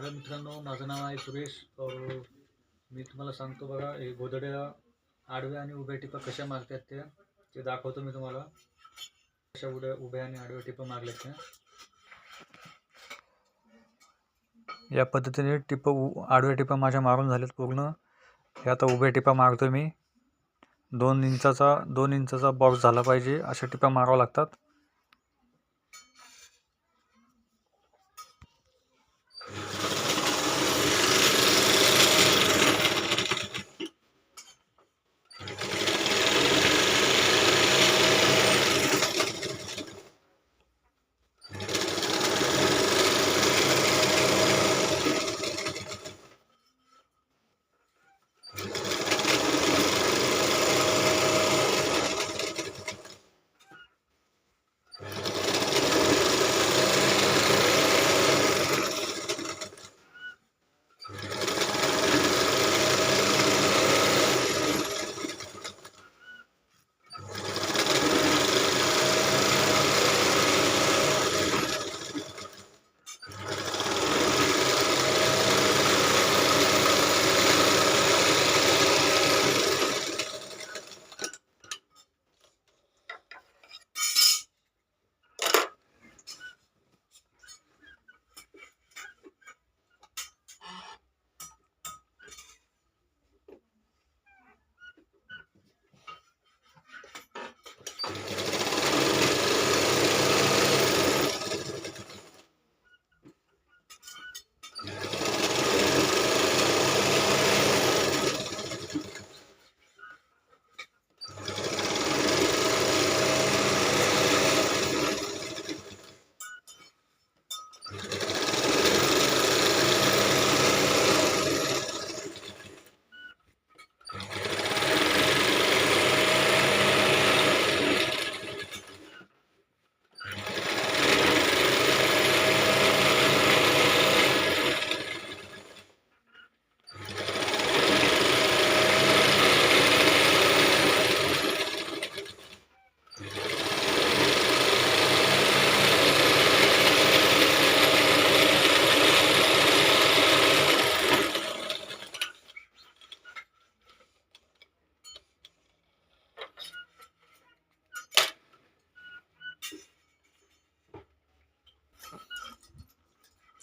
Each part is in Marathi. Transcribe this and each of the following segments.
हॅलो मित्रांनो माझं नाव आहे सुरेश. और मी तुम्हाला सांगतो बघा हे गोदड्या आडव्या आणि उभ्या टिपा कशा मारतात त्या ते दाखवतो मी तुम्हाला. कशा उड्या उभ्या आणि आडव्या टिपा मारल्यात त्या. या पद्धतीने टिप आडव्या टिपा माझ्या मारून झाल्यात पूर्ण. हे आता उभ्या टिपा मारतो मी. दोन इंचाचा दोन इंचाचा बॉक्स झाला पाहिजे अशा टिपा मारावं लागतात.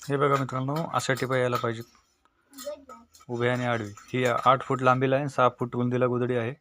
हे बघा मित्रांनो अशा टिपा यायला पाहिजेत उभ्या आणि आडवी. ही आठ फूट लांबीला आहे सहा फूट रुंदीला गोदडी आहे.